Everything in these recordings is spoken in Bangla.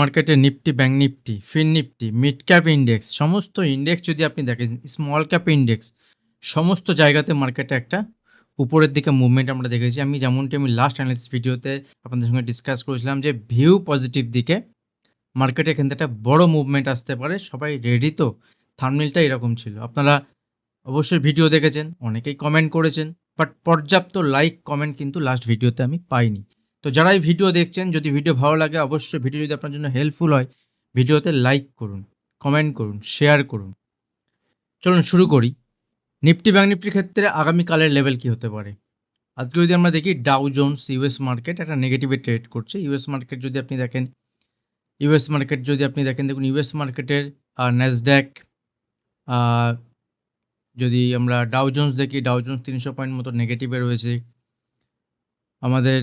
মার্কেটে Nifty, bank Nifty, fin Nifty, mid cap index সমস্ত ইন্ডেক্স যদি আপনি দেখেন স্মল ক্যাপ ইন্ডেক্স সমস্ত জায়গাতে মার্কেটে একটা উপরের দিকে মুভমেন্ট আমরা দেখেছি। আমি যেমনটি আমি লাস্ট অ্যানালিসিস ভিডিওতে আপনাদের সঙ্গে ডিসকাস করেছিলাম যে ভিউ পজিটিভ দিকে মার্কেটে এখান থেকে একটা বড়ো মুভমেন্ট আসতে পারে। সবাই রেডি তো? থাম্বনেইলটা এরকম ছিল। আপনারা অবশ্যই ভিডিও দেখেছেন, অনেকেই কমেন্ট করেছেন। বাট পর্যাপ্ত লাইক, কমেন্ট কিন্তু লাস্ট ভিডিওতে আমি পাইনি। তো যারা এই ভিডিও দেখছেন যদি ভিডিও ভালো লাগে অবশ্যই ভিডিও যদি আপনার জন্য হেল্পফুল হয় ভিডিওতে লাইক করুন, কমেন্ট করুন, শেয়ার করুন। চলুন শুরু করি। নিফটি ব্যাংক নিফটির ক্ষেত্রে আগামীকালের লেভেল কী হতে পারে? আজকে যদি আমরা দেখি ডাউ জোন্স ইউএস মার্কেট একটা নেগেটিভে ট্রেড করছে। ইউএস মার্কেট যদি আপনি দেখেন ইউএস মার্কেট যদি আপনি দেখেন দেখুন ইউএস মার্কেটের ন্যাসড্যাক যদি আমরা ডাউ জোন্স দেখি ডাউ জোন্স ৩০০ পয়েন্ট মতো নেগেটিভে রয়েছে। আমাদের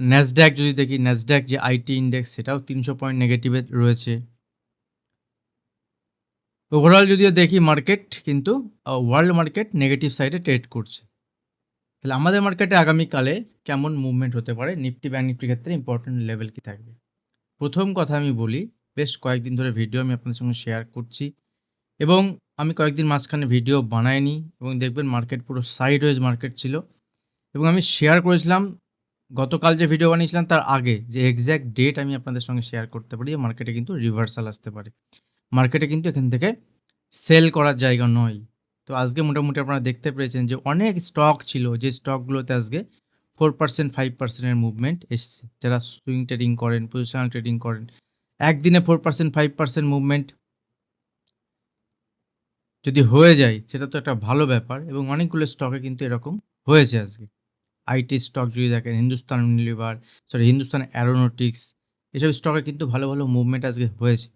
ন্যাসড্যাক যদি দেখি ন্যাসড্যাক যে আইটি ইন্ডেক্স সেটাও ৩০০ পয়েন্ট নেগেটিভে রয়েছে। ওভারঅল যদিও দেখি মার্কেট কিন্তু ওয়ার্ল্ড মার্কেট নেগেটিভ সাইডে ট্রেড করছে। তাহলে আমাদের মার্কেটে আগামীকালে কেমন মুভমেন্ট হতে পারে? নিফটি ব্যাংক নিফটির ক্ষেত্রে ইম্পর্টেন্ট লেভেল কী থাকবে? প্রথম কথা আমি বলি, বেশ কয়েকদিন ধরে ভিডিও আমি আপনাদের সঙ্গে শেয়ার করছি এবং আমি কয়েকদিন মাঝখানে ভিডিও বানাইনি এবং দেখবেন মার্কেট পুরো সাইডওয়েজ মার্কেট ছিল এবং আমি শেয়ার করেছিলাম গতকাল যে ভিডিও বানিয়েছিলাম তার আগে যে এক্সাক্ট ডেট আমি আপনাদের সঙ্গে শেয়ার করতে পারি মার্কেটে কিন্তু রিভার্সাল আসতে পারে। মার্কেটে কিন্তু এখান থেকে সেল করার জায়গা নয়। তো আজকে মোটামুটি আপনারা দেখতে পেরেছেন যে অনেক স্টক ছিল যে স্টকগুলোতে আজকে ফোর পার্সেন্ট ফাইভ পার্সেন্টের মুভমেন্ট এসছে। যারা সুইং ট্রেডিং করেন, পজিশনাল ট্রেডিং করেন। একদিনে 4% 5% মুভমেন্ট যদি হয়ে যায় সেটা তো একটা ভালো ব্যাপার এবং অনেকগুলো স্টকে কিন্তু এরকম হয়েছে আজকে। আইটি স্টক যদি দেখেন Hindustan Unilever, sorry Hindustan Aeronautics এসব স্টকে কিন্তু ভালো, ভালো মুভমেন্ট আজকে হয়েছে।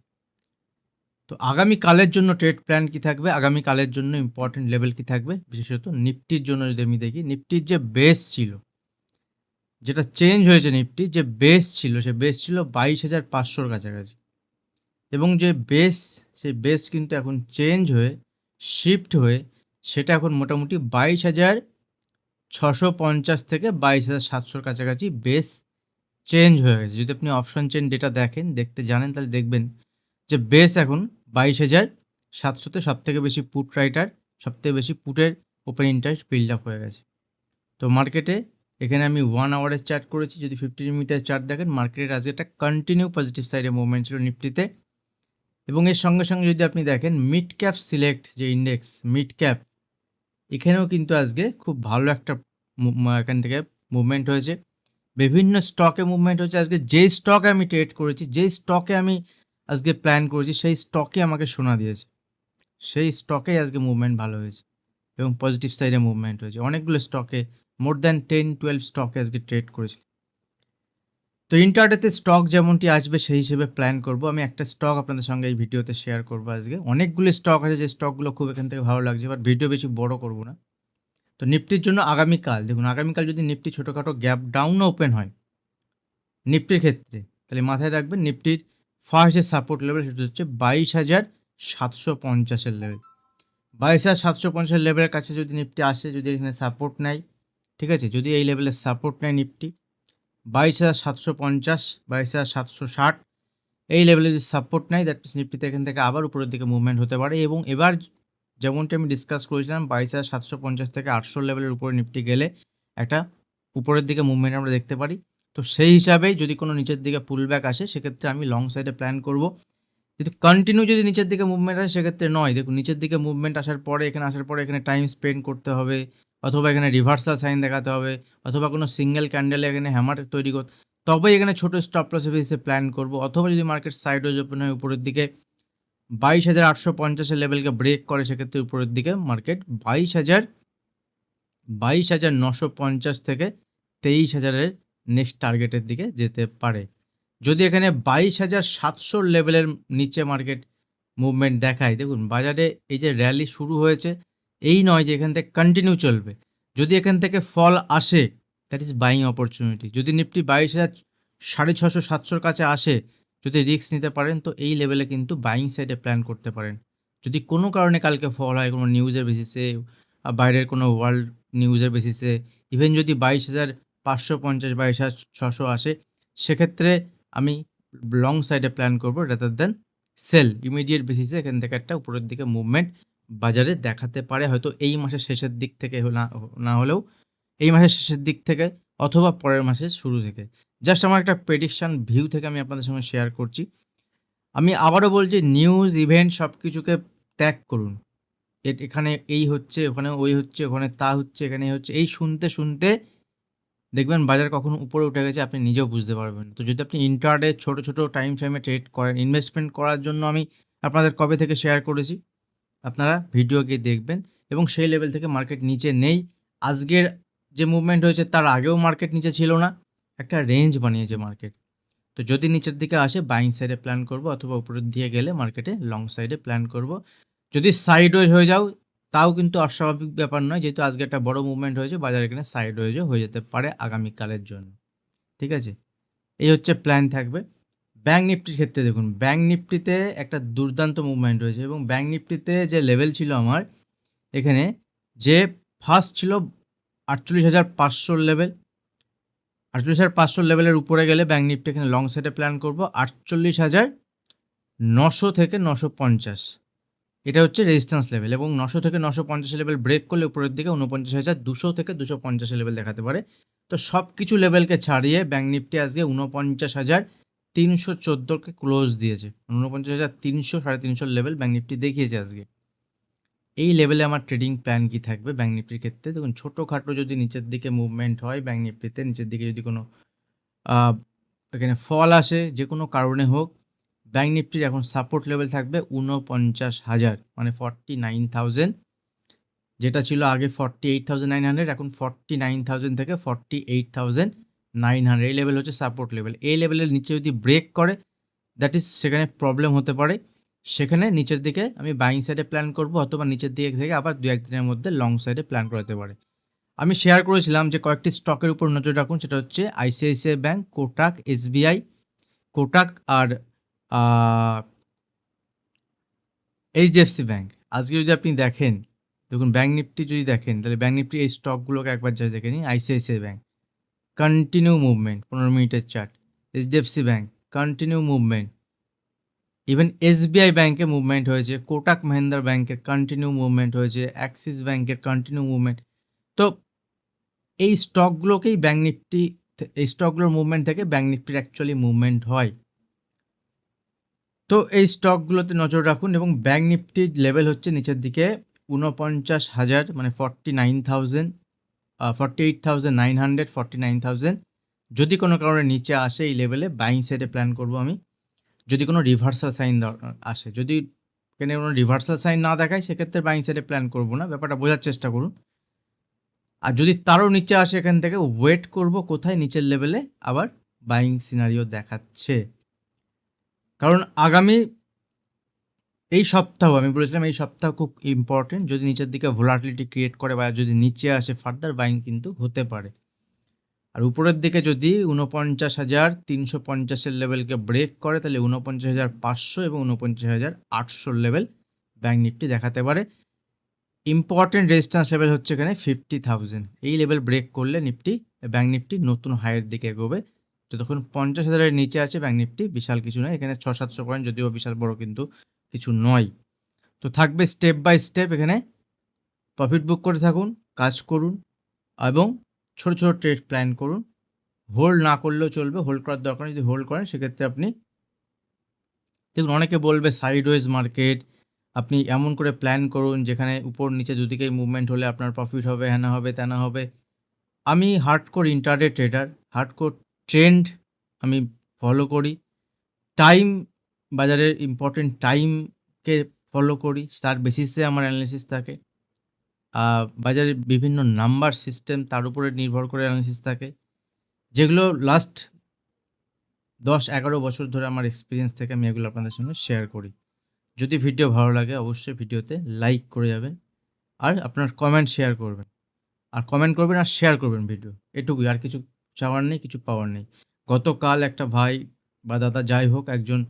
তো আগামীকালের জন্য ট্রেড প্ল্যান কী থাকবে? আগামীকালের জন্য ইম্পর্টেন্ট লেভেল কি থাকবে? বিশেষত নিফটির জন্য যদি আমি দেখি নিফটির যে বেস ছিল যেটা চেঞ্জ হয়েছে নিফটি যে বেস ছিল সে বেস ছিল বাইশ হাজার পাঁচশোর কাছাকাছি এবং যে বেস সেই বেস কিন্তু এখন চেঞ্জ হয়ে শিফট হয়ে সেটা এখন মোটামুটি ২২,৬৫০ থেকে বাইশ হাজার সাতশোর কাছাকাছি বেস চেঞ্জ হয়ে গেছে। যদি আপনি অপশন চেন ডেটা দেখেন, দেখতে জানেন তাহলে দেখবেন যে বেস এখন ২২,৭০০ তে সবথেকে বেশি পুট রাইটার, সবথেকে বেশি পুটের ওপেন ইন্টারেস্ট বিল্ড আপ হয়ে গেছে। তো মার্কেটে এখানে আমি ওয়ান আওয়ারের চার্ট করেছি। যদি 15 মিটার চার্ট দেখেন মার্কেটের আজকে একটা কন্টিনিউ পজিটিভ সাইডে মুভমেন্ট ছিল নিফটিতে এবং এর সঙ্গে, সঙ্গে যদি আপনি দেখেন মিড ক্যাপ সিলেক্ট যে ইন্ডেক্স মিড ক্যাপ এখানেও কিন্তু আজকে খুব ভালো একটা এখান থেকে মুভমেন্ট হয়েছে। বিভিন্ন স্টকে মুভমেন্ট হয়েছে। আজকে যে স্টকে আমি ট্রেড করেছি, যে স্টকে আমি আজকে প্ল্যান করেছি সেই স্টকে আমাকে শোনা দিয়েছে। সেই স্টকেই আজকে মুভমেন্ট ভালো হয়েছে এবং পজিটিভ সাইডে মুভমেন্ট হয়েছে। অনেকগুলো স্টকে মোর দ্যান 10-12 স্টকে আজকে ট্রেড করেছি। তো ইন্টারডেতে স্টক যেমনটি আসবে সেই হিসেবে প্ল্যান করব। আমি একটা স্টক আপনাদের সঙ্গে এই ভিডিওতে শেয়ার করব আজকে। অনেকগুলি স্টক আছে যে স্টকগুলো খুব এখান থেকে ভালো লাগছে বাট ভিডিও বেশি বড় করব না। তো নিফটির জন্য আগামীকাল দেখুন আগামীকাল যদি নিফটি ছোটখাটো গ্যাপ ডাউনও ওপেন হয় নিফটির ক্ষেত্রে তাহলে মাথায় রাখবেন নিফটির ফার্স্ট যে সাপোর্ট লেভেল সেটা হচ্ছে বাইশ হাজার সাতশো পঞ্চাশের লেভেল। ২২,৭৫০ এর লেভেলের কাছে যদি নিফটি আসে যদি এখানে সাপোর্ট নেয়, ঠিক আছে? যদি এই লেভেলের সাপোর্ট নেয় নিফটি ২২,৭৫০, ২২,৭৬০ এই লেভেলে যদি সাপোর্ট নেয় দ্যাট মিনস নিফটিতে এখান থেকে আবার উপরের দিকে মুভমেন্ট হতে পারে এবং এবার যেমনটি আমি ডিসকাস করেছিলাম ২২,৭৫০ থেকে ৮০০ লেভেলের উপরে নিফটি গেলে একটা উপরের দিকে মুভমেন্ট আমরা দেখতে পারি। তো সেই হিসাবেই যদি কোনো নিচের দিকে পুলব্যাক আসে সেক্ষেত্রে আমি লং সাইডে প্ল্যান করব। কিন্তু কন্টিনিউ যদি নিচের দিকে মুভমেন্ট আসে সেক্ষেত্রে নয়। দেখুন নিচের দিকে মুভমেন্ট আসার পরে এখানে আসার পরে এখানে টাইম স্পেন্ড করতে হবে অথবা এখানে রিভার্সাল সাইন দেখাতে হবে অথবা কোনো সিঙ্গেল ক্যান্ডেলে এখানে হ্যামার তৈরি কর তবেই এখানে ছোট স্টপ লস বেসিসে প্ল্যান করব অথবা যদি মার্কেট সাইডওয়েজ ওপেন হয় উপরের দিকে বাইশ হাজার আটশো পঞ্চাশের লেভেলকে ব্রেক করে সেক্ষেত্রে উপরের দিকে মার্কেট ২২,০০০ ২২,৯৫০ থেকে তেইশ হাজারের নেক্সট টার্গেটের দিকে যেতে পারে। যদি এখানে ২২,৭০০ লেভেলের নিচে মার্কেট মুভমেন্ট দেখায় দেখুন বাজারে এই যে র্যালি শুরু হয়েছে এই নয় যে এখান থেকে কন্টিনিউ চলবে। যদি এখান থেকে ফল আসে দ্যাট ইজ বাইং অপরচুনিটি। যদি নিফটি বাইশ হাজার সাড়ে ছশো সাতশোর কাছে আসে যদি রিস্ক নিতে পারেন তো এই লেভেলে কিন্তু বাইং সাইডে প্ল্যান করতে পারেন। যদি কোনো কারণে কালকে ফল হয় কোনো নিউজের বেসিসে বাইরের কোনো ওয়ার্ল্ড নিউজের বেসিসে ইভেন যদি ২২,৫৫০ ২২,৬০০ আসে সেক্ষেত্রে আমি লং সাইডে প্ল্যান করব রাদার দেন সেল ইমিডিয়েট বেসিসে এখান থেকে একটা উপরের দিকে মুভমেন্ট বাজারে দেখাতে পারে হয়তো এই মাসের শেষের দিক থেকে না হলেও এই মাসের শেষের দিক থেকে অথবা পরের মাসের শুরু থেকে। জাস্ট আমার একটা প্রেডিকশান ভিউ থেকে আমি আপনাদের সঙ্গে শেয়ার করছি। আমি আবারও বলছি নিউজ ইভেন্ট সব কিছুকে ত্যাগ করুন এখানে এই হচ্ছে, ওখানে ওই হচ্ছে, ওখানে তা হচ্ছে, এখানে হচ্ছে, এই শুনতে শুনতে দেখবেন বাজার কখন উপরে উঠে গেছে, আপনি নিজেও বুঝতে পারবেন। তো যদি আপনি ইন্টারডে ছোট ছোট টাইম ফ্রেমে ট্রেড করেন ইনভেস্টমেন্ট করার জন্য আমি আপনাদের কবে থেকে শেয়ার করেছি? আপনারা ভিডিও গিয়ে দেখবেন এবং সেই লেভেল থেকে মার্কেট নিচে নেই। আজকের যে মুভমেন্ট হয়েছে তার আগেও মার্কেট নিচে ছিল না, একটা রেঞ্জ বানিয়েছে মার্কেট তো যদি নিচের দিকে আসে বাইং সাইডে প্ল্যান করব অথবা উপরের দিয়ে গেলে মার্কেটে লং সাইডে প্ল্যান করব। যদি সাইডওয়েজ হয়ে যাও, তাও কিন্তু অস্বাভাবিক ব্যাপার নয়, যেহেতু আজকে একটা বড় মুভমেন্ট হয়েছে, বাজার এখানে সাইডওয়েজও হয়ে যেতে পারে আগামীকালের জন্য। ঠিক আছে? এই হচ্ছে প্ল্যান থাকবে। ব্যাঙ্ক নিফটির ক্ষেত্রে দেখুন ব্যাঙ্ক নিফটিতে একটা দুর্দান্ত মুভমেন্ট হয়েছে এবং ব্যাঙ্ক নিফটিতে যে লেভেল ছিল আমার, এখানে যে ফার্স্ট ছিল আটচল্লিশ হাজার পাঁচশোর লেভেল আটচল্লিশ হাজার পাঁচশোর লেভেলের উপরে গেলে ব্যাঙ্ক নিফটি এখানে লং সাইডে প্ল্যান করব, আটচল্লিশ হাজার নশো থেকে নশো পঞ্চাশ। এটা হচ্ছে রেজিস্ট্যান্স লেভেল এবং নশো থেকে নশো পঞ্চাশ লেভেল ব্রেক করলে উপরের দিকে উনপঞ্চাশ হাজার দুশো থেকে দুশো পঞ্চাশ লেভেল দেখাতে পারে। তো সব কিছু লেভেলকে ছাড়িয়ে ব্যাঙ্ক নিফটি আজকে উনপঞ্চাশ হাজার তিনশো চোদ্দোকে ক্লোজ দিয়েছে। উনপঞ্চাশ হাজার তিনশো, সাড়ে তিনশোর লেভেল ব্যাঙ্ক নিফটি দেখিয়েছে আজকে। এই লেভেলে আমার ট্রেডিং প্ল্যান কি থাকবে ব্যাঙ্ক নিফটির ক্ষেত্রে? দেখুন, ছোটোখাটো যদি নিচের দিকে মুভমেন্ট হয় ব্যাঙ্ক নিফটিতে নিচের দিকে যদি কোনো এখানে ফল আসে, যে কোনো কারণে হোক ব্যাঙ্ক নিফটির এখন সাপোর্ট লেভেল থাকবে উনপঞ্চাশ হাজার মানে ফর্টি নাইন থাউজেন্ড যেটা ছিল আগে forty eight thousand nine hundred এখন ফর্টি নাইন থাউজেন্ড থেকে forty eight thousand nine hundred এই লেভেল হচ্ছে সাপোর্ট লেভেল এই লেভেলের নিচে যদি ব্রেক করে দ্যাট ইজ সেখানে প্রবলেম হতে পারে। সেখানে নিচের দিকে আমি বাইং সাইডে প্ল্যান করব, অথবা নিচের দিকে থেকে আবার দু একদিনের মধ্যে লং সাইডে প্ল্যান করাতে পারে। আমি শেয়ার করেছিলাম যে কয়েকটি স্টকের উপর নজর রাখুন, সেটা হচ্ছে ICICI bank Kotak SBI Kotak আর এইচডিএফসি ব্যাঙ্ক আজকে যদি আপনি দেখেন, দেখুন ব্যাঙ্ক নিফটি যদি দেখেন, তাহলে ব্যাঙ্ক নিফটি এই স্টকগুলোকে একবার যা দেখে নিন আইসিআইসিআই ব্যাঙ্ক কন্টিনিউ মুভমেন্ট পনেরো মিনিটের chart HDFC bank continue movement even SBI ব্যাঙ্কে মুভমেন্ট হয়েছে কোটাক মহিন্দ্রা ব্যাঙ্কের কন্টিনিউ মুভমেন্ট হয়েছে অ্যাক্সিস ব্যাঙ্কের কন্টিনিউ মুভমেন্ট তো এই স্টকগুলোকেই ব্যাঙ্ক নিফটি এই স্টকগুলোর মুভমেন্ট থেকে ব্যাঙ্ক নিফটির অ্যাকচুয়ালি মুভমেন্ট হয়। তো এই স্টকগুলোতে নজর রাখুন এবং ব্যাঙ্ক নিফটির লেভেল হচ্ছে নিচের দিকে, উনপঞ্চাশ হাজার মানে forty nine thousand forty eight thousand nine hundred forty nine thousand যদি কোনো কারণে নিচে আসে এই লেভেলে বাইং সাইডে প্ল্যান করব আমি। যদি কোনো রিভার্সাল সাইন আসে। যদি এখানে কোনো রিভার্সাল সাইন না দেখায়, সেক্ষেত্রে বাইং সাইডে প্ল্যান করব না। ব্যাপারটা বোঝার চেষ্টা করুন। আর যদি তারও নিচে আসে এখান থেকে ওয়েট করব কোথায় নিচের লেভেলে আবার বাইং সিনারিও দেখাচ্ছে। কারণ আগামী এই সপ্তাহ, আমি বলেছিলাম এই সপ্তাহ খুব ইম্পর্টেন্ট যদি নিচের দিকে ভোলাটিলিটি ক্রিয়েট করে বা যদি নিচে আসে ফার্দার বাইং কিন্তু হতে পারে। আর উপরের দিকে যদি উনপঞ্চাশ হাজার তিনশো পঞ্চাশের লেভেলকে ব্রেক করে, তাহলে উনপঞ্চাশ হাজার পাঁচশো এবং উনপঞ্চাশ হাজার আটশোর লেভেল ব্যাঙ্ক নিফটি দেখাতে পারে। ইম্পর্টেন্ট রেজিস্ট্যান্স লেভেল হচ্ছে এখানে ফিফটি থাউজেন্ড এই লেভেল ব্রেক করলে নিফটি ব্যাঙ্ক নিফটি নতুন হাইয়ের দিকে এগোবে। যতক্ষণ পঞ্চাশ হাজারের নিচে আছে ব্যাঙ্ক নিফটি বিশাল কিছু নয়। এখানে ছ সাতশো পয়েন্ট যদিও বিশাল বড় কিন্তু কিছু নয়। তো থাকবে স্টেপ বাই স্টেপ এখানে প্রফিট বুক করে থাকুন, কাজ করুন এবং ছোট ছোট ট্রেড প্ল্যান করুন। হোল্ড না করলেও চলবে হোল্ড করার দরকার। যদি হোল্ড করেন, সেক্ষেত্রে আপনি দেখুন, অনেকে বলবে সাইডওয়েজ মার্কেট আপনি এমন করে প্ল্যান করুন যেখানে উপর নিচে দুদিকেই মুভমেন্ট হলে আপনার প্রফিট হবে, হ্যানা হবে তেনা হবে। আমি hardcore intraday trader hardcore trend আমি ফলো করি। টাইম বাজারের ইম্পর্টেন্ট টাইমকে ফলো করি, তার বেসিসে আমার অ্যানালিসিস থাকে। বাজারের বিভিন্ন নাম্বার সিস্টেম তার উপরে নির্ভর করে অ্যানালিসিস থাকে। যেগুলো লাস্ট দশ, এগারো বছর ধরে আমার এক্সপিরিয়েন্স থেকে আমি এগুলো আপনাদের সঙ্গে শেয়ার করি। যদি ভিডিও ভালো লাগে, অবশ্যই ভিডিওতে লাইক করে যাবেন আর আপনার কমেন্ট শেয়ার করবেন। আর কমেন্ট করবেন আর শেয়ার করবেন ভিডিও এটুকুই, আর কিছু চাওয়ার নেই, কিছু পাওয়ার নেই। গতকাল একটা ভাই বা দাদা যাই হোক, একজন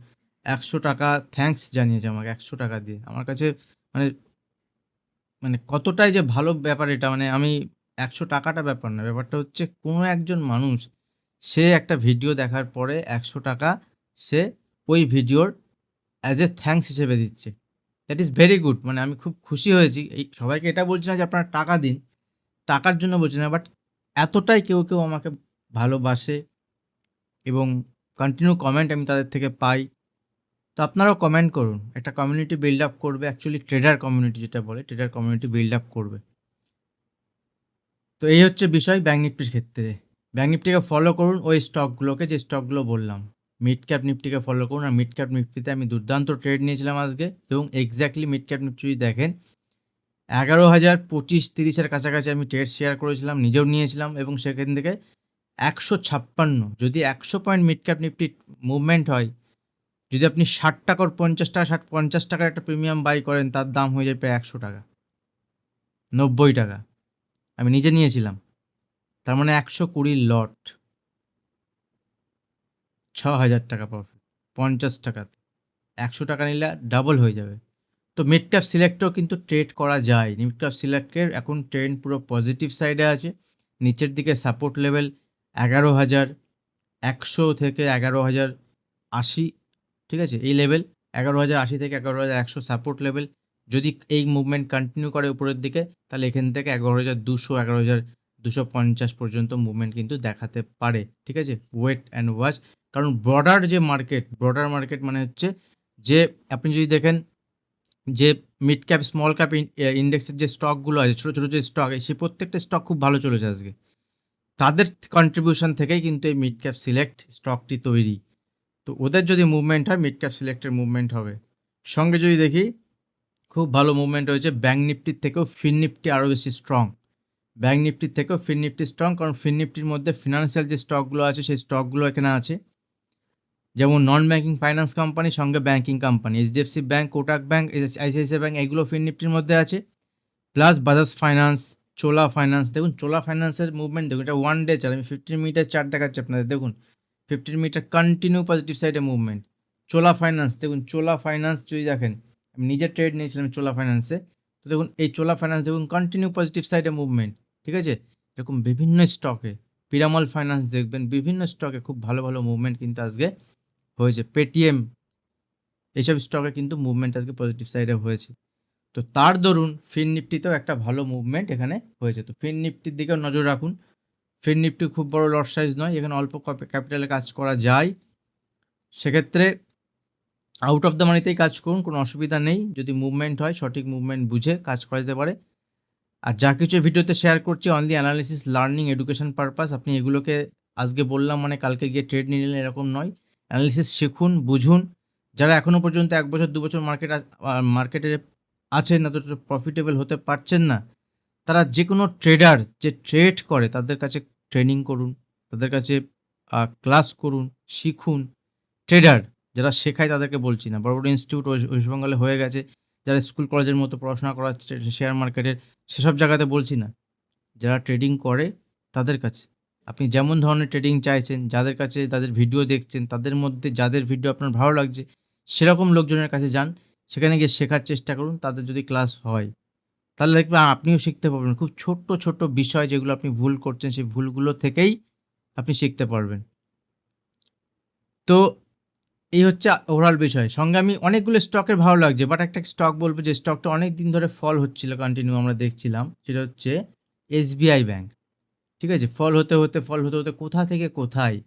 একশো টাকা থ্যাঙ্কস জানিয়েছে আমাকে, একশো টাকা দিয়ে। আমার কাছে মানে মানে কতটাই যে ভালো ব্যাপার এটা মানে আমি একশো টাকাটা ব্যাপার না। ব্যাপারটা হচ্ছে কোনো একজন মানুষ, সে একটা ভিডিও দেখার পরে একশো টাকা সে ওই ভিডিওর অ্যাজ এ থ্যাঙ্কস হিসেবে দিচ্ছে। দ্যাট ইজ ভেরি গুড মানে আমি খুব খুশি হয়েছি। এই সবাইকে এটা বলছি না যে আপনারা টাকা দিন, টাকার জন্য বলছি না বাট এতটাই কেউ কেউ আমাকে ভালোবাসে এবং কন্টিনিউ কমেন্ট আমি তাদের থেকে পাই। তো আপনারাও কমেন্ট করুন। একটা কমিউনিটি বিল্ড আপ করবে অ্যাকচুয়ালি ট্রেডার কমিউনিটি যেটা বলে ট্রেডার কমিউনিটি বিল্ড আপ করবে। তো এই হচ্ছে বিষয় ব্যাঙ্ক নিফটির ক্ষেত্রে। ব্যাঙ্ক নিফটিকে ফলো করুন, ওই স্টকগুলোকে যে স্টকগুলো বললাম। মিড ক্যাপ নিফটিকে ফলো করুন, আর মিড ক্যাপ নিফটিতে আমি দুর্দান্ত ট্রেড নিয়েছিলাম আজকে, এবং এক্স্যাক্টলি মিড ক্যাপ নিফটি যদি দেখেন, এগারো হাজার পঁচিশ তিরিশের কাছাকাছি আমি ট্রেড শেয়ার করেছিলাম, নিজেও নিয়েছিলাম, এবং সেখান থেকে একশো ছাপ্পান্ন, যদি একশো point mid cap Nifty movement হয় যদি আপনি ষাট টাকার পঞ্চাশ টাকা, ষাট, পঞ্চাশ টাকার একটা প্রিমিয়াম বাই করেন, তার দাম হয়ে যায় প্রায় একশো টাকা। নব্বই টাকা। আমি নিজে নিয়েছিলাম। তার মানে একশো কুড়ি লট ছ হাজার টাকা প্রফিট পঞ্চাশ টাকাতে একশো টাকা নিলে ডাবল হয়ে যাবে। তো মিড ক্যাপ সিলেক্টও কিন্তু ট্রেড করা যায়। মিড ক্যাপ সিলেক্টের এখন ট্রেন্ড পুরো পজিটিভ সাইডে আছে। নিচের দিকে সাপোর্ট লেভেল এগারো হাজার, একশো থেকে এগারো হাজার আশি ঠিক আছে? এই লেভেল এগারো হাজার আশি থেকে এগারো হাজার একশো সাপোর্ট লেভেল যদি এই মুভমেন্ট কন্টিনিউ করে উপরের দিকে, তাহলে এখান থেকে এগারো হাজার দুশো, এগারো হাজার দুশো পঞ্চাশ পর্যন্ত মুভমেন্ট কিন্তু দেখাতে পারে, ঠিক আছে? ওয়েট অ্যান্ড ওয়াচ কারণ ব্রডার যে মার্কেট ব্রডার মার্কেট মানে হচ্ছে যে, আপনি যদি দেখেন যে মিড ক্যাপ স্মল ক্যাপ ইন্ডেক্সের যে স্টকগুলো আছে, ছোটো ছোটো যে স্টক সেই প্রত্যেকটা স্টক খুব ভালো চলেছে আজকে। তাদের কন্ট্রিবিউশন থেকেই কিন্তু এই মিড ক্যাপ সিলেক্ট স্টকটি তৈরি। তো ওদের যদি মুভমেন্ট হয় মিড ক্যাপ সিলেক্টের মুভমেন্ট হবে। সঙ্গে যদি দেখি, খুব ভালো মুভমেন্ট হয়েছে ব্যাঙ্ক নিফটির থেকেও ফিন নিফটি আরও বেশি স্ট্রং ব্যাঙ্ক নিফটির থেকেও ফিন নিফটি স্ট্রং কারণ ফিন নিফটির মধ্যে ফিনান্সিয়াল যে স্টকগুলো আছে, সেই স্টকগুলো এখানে আছে। যেমন নন ব্যাঙ্কিং ফাইন্যান্স কোম্পানি সঙ্গে banking company HDFC bank Kotak bank ICICI bank এগুলো ফিন নিফটির মধ্যে আছে। Plus Bajaj Finance Chola Finance দেখুন চোলা ফাইন্যান্সের মুভমেন্ট দেখুন, এটা ওয়ান ডে চার আমি ফিফটিন মিনিটের চার্ট দেখাচ্ছি আপনাদের, দেখুন। ফিফটিন মিটার কন্টিনিউ পজিটিভ সাইডে মুভমেন্ট চোলা ফাইন্যান্স দেখুন চোলা ফাইন্যান্স যদি দেখেন, আমি নিজে ট্রেড নিয়েছিলাম চোলা ফাইন্যান্সে তো দেখুন এই চোলা ফাইন্যান্স দেখুন কন্টিনিউ পজিটিভ সাইডে মুভমেন্ট ঠিক আছে? এরকম বিভিন্ন স্টকে পিরামল ফাইন্যান্স দেখবেন, বিভিন্ন স্টকে খুব ভালো ভালো মুভমেন্ট কিন্তু আজকে হয়েছে। পেটিএম এইসব স্টকে কিন্তু মুভমেন্ট আজকে পজিটিভ সাইডে হয়েছে। তো তার দরুন ফিন নিফটিতেও একটা ভালো মুভমেন্ট এখানে হয়েছে। তো ফিন নিফটির দিকেও নজর রাখুন। ফিন নিফটি খুব বড় লট সাইজ নয়, এখানে অল্প ক্যাপিটালে কাজ করা যায়। সেক্ষেত্রে আউট অফ দ্য মানিতেই কাজ করুন, কোনো অসুবিধা নেই। যদি মুভমেন্ট হয়, সঠিক মুভমেন্ট বুঝে কাজ করা যেতে পারে। আর যা কিছু ভিডিওতে শেয়ার করছি only analysis learning education purpose আপনি এগুলোকে আজকে বললাম মানে কালকে গিয়ে ট্রেড নিয়ে নিলেন, এরকম নয়। অ্যানালিসিস শিখুন, বুঝুন। যারা এখনও পর্যন্ত এক বছর, দু বছর মার্কেট মার্কেটে আছেন না তো প্রফিটেবল হতে পারছেন না তারা যে কোনো ট্রেডার যে ট্রেড করে, তাদের কাছে ট্রেনিং করুন, তাদের কাছে ক্লাস করুন, শিখুন। ট্রেডার যারা শেখায় তাদেরকে বলছি না। বড় বড় ইনস্টিটিউট ওয়েস্ট বেঙ্গলে হয়ে গেছে, যারা স্কুল কলেজের মতো পড়াশোনা করাচ্ছে শেয়ার মার্কেটের সেসব জায়গাতে বলছি না। যারা ট্রেডিং করে, তাদের কাছে। আপনি যেমন ধরনের ট্রেডিং চাইছেন, যাদের কাছে তাদের ভিডিও দেখছেন, তাদের মধ্যে যাদের ভিডিও আপনার ভালো লাগছে, সেরকম লোকজনের কাছে যান, সেখানে গিয়ে শেখার চেষ্টা করুন, তাদের যদি ক্লাস হয়। তাহলে দেখবেন আপনিও শিখতে পারবেন। খুব ছোট্ট ছোট্ট বিষয় যেগুলো আপনি ভুল করছেন, সেই ভুলগুলো থেকেই আপনি শিখতে পারবেন। তো এই হচ্ছে ওভারঅল বিষয়। সঙ্গে আমি অনেকগুলো স্টকের ভালো লাগছে বাট একটা স্টক বলব যে স্টকটা অনেক দিন ধরে ফল হচ্ছিল কন্টিনিউ আমরা দেখছিলাম। সেটা হচ্ছে এসবিআই ব্যাংক ঠিক আছে? ফল হতে হতে ফল হতে হতে কোথা থেকে কোথায়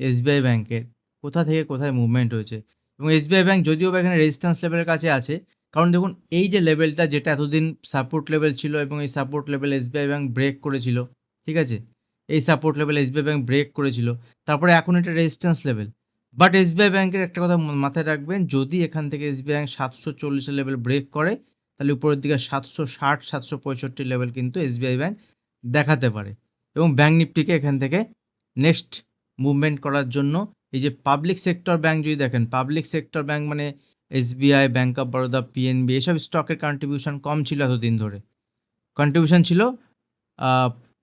এসবিআই ব্যাংকের কোথা থেকে কোথায় মুভমেন্ট হয়েছে? এবং এসবিআই ব্যাংক যদিও বা এখানে রেজিস্ট্যান্স লেভেলের কাছে আছে কারণ দেখুন, এই যে লেভেলটা যেটা এতদিন সাপোর্ট লেভেল ছিল এবং এই support level SBI bank break করেছিল, ঠিক আছে? এই support level SBI bank break করেছিল, তারপরে এখন এটা রেজিস্ট্যান্স লেভেল বাট এসবিআই ব্যাংকের একটা কথা মাথায় রাখবেন, যদি এখান থেকে এসবিআই ব্যাঙ্ক সাতশো চল্লিশের লেভেল ব্রেক করে, তাহলে উপরের দিকে সাতশো ষাট, সাতশো পঁয়ষট্টি লেভেল কিন্তু এসবিআই ব্যাঙ্ক দেখাতে পারে। এবং ব্যাঙ্ক নিফটিকে এখান থেকে নেক্সট মুভমেন্ট করার জন্য এই যে পাবলিক সেক্টর ব্যাংক যদি দেখেন পাবলিক সেক্টর ব্যাঙ্ক মানে SBI bank of Baroda PNB এসব স্টকের কন্ট্রিবিউশন কম ছিল এতদিন ধরে। কন্ট্রিবিউশন ছিল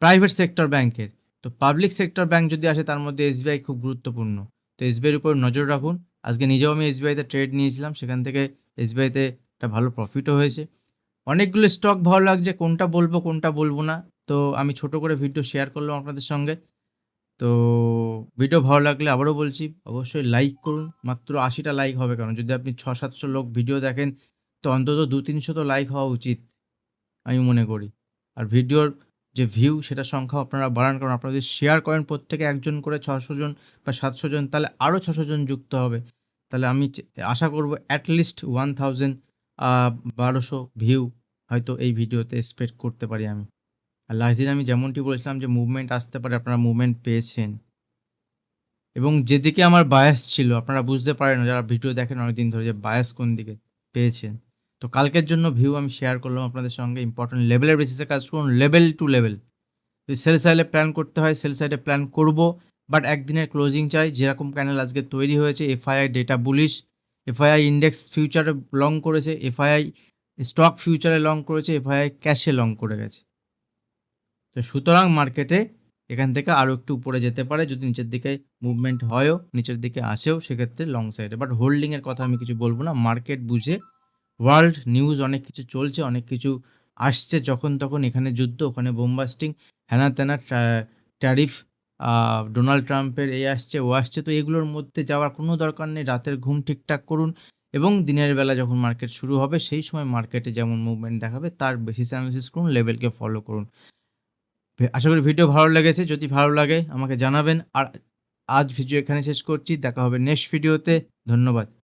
প্রাইভেট সেক্টর ব্যাংকের তো পাবলিক সেক্টর ব্যাংক যদি আসে, তার মধ্যে এসবিআই খুব গুরুত্বপূর্ণ। তো এসবিআইয়ের উপর নজর রাখুন। আজকে নিজেও আমি এসবিআইতে ট্রেড নিয়েছিলাম। সেখান থেকে এসবিআইতে একটা ভালো প্রফিটও হয়েছে। অনেকগুলো স্টক ভালো লাগছে, কোনটা বলব কোনটা বলব না। তো আমি ছোট করে ভিডিও শেয়ার করলাম আপনাদের সঙ্গে। তো ভিডিও ভালো লাগলে আবারও বলছি, অবশ্যই লাইক করুন। মাত্র আশিটা লাইক হবে কারণ যদি আপনি ছ সাতশো লোক ভিডিও দেখেন, তো অন্তত দু তিনশো তো লাইক হওয়া উচিত। আমি মনে করি। আর ভিডিওর যে ভিউ সেটার সংখ্যাও আপনারা বাড়ান, কারণ আপনারা যদি শেয়ার করেন প্রত্যেকে একজন করে ছশো জন বা ৭০০ জন, তাহলে আরও ছশো জন যুক্ত হবে। তাহলে আমি আশা করব এট লিস্ট 1000 আ ১২০০ ভিউ হয়তো এই ভিডিওতে এক্সপেক্ট করতে পারি আমি। আর লাস্ট দিন আমি যেমনটি বলেছিলাম যে মুভমেন্ট আসতে পারে আপনারা মুভমেন্ট পেয়েছেন। এবং যেদিকে আমার বায়াস ছিল আপনারা বুঝতে পারেন যারা ভিডিও দেখেন অনেকদিন ধরে যে বায়াস কোন দিকে পেয়েছেন। তো কালকের জন্য ভিউ আমি শেয়ার করলাম আপনাদের সঙ্গে ইম্পোর্টেন্ট লেভেলের বেসিসে কাজ করুন লেভেল টু লেভেল। যদি সেল সাইডে প্ল্যান করতে হয় সেল সাইডে প্ল্যান করব। বাট একদিনের ক্লোজিং চাই যেরকম ক্যানেল আজকে তৈরি হয়েছে FII data bullish, FII index ফিউচারে লং করেছে, এফআইআই স্টক ফিউচারে লং করেছে, এফআইআই ক্যাশে লং করে গেছে। তো সুতরাং মার্কেটে এখান থেকে আরও একটু উপরে যেতে পারে যদি নিচের দিকে মুভমেন্ট হয়ও, নিচের দিকে আসেও সেক্ষেত্রে লং সাইডে। বাট হোল্ডিংয়ের কথা আমি কিছু বলব না। মার্কেট বুঝে ওয়ার্ল্ড নিউজ অনেক কিছু চলছে, অনেক কিছু আসছে যখন তখন এখানে যুদ্ধ, ওখানে বোমবাস্টিং, হেনা-তেনা ট্যা ট্যারিফ ডোনাল্ড ট্রাম্পের এ আসছে, ও আসছে তো এগুলোর মধ্যে যাওয়ার কোনো দরকার নেই। রাতের ঘুম ঠিকঠাক করুন এবং দিনের বেলা যখন মার্কেট শুরু হবে সেই সময় মার্কেটে যেমন মুভমেন্ট দেখাবে তার বেসিস অ্যানালিসিস করুন, লেভেলকে ফলো করুন। আশা করি ভিডিও ভালো লেগেছে। যদি ভালো লাগে, আমাকে জানাবেন। আর আজ ভিডিও এখানে শেষ করছি। দেখা হবে নেক্সট ভিডিওতে। ধন্যবাদ।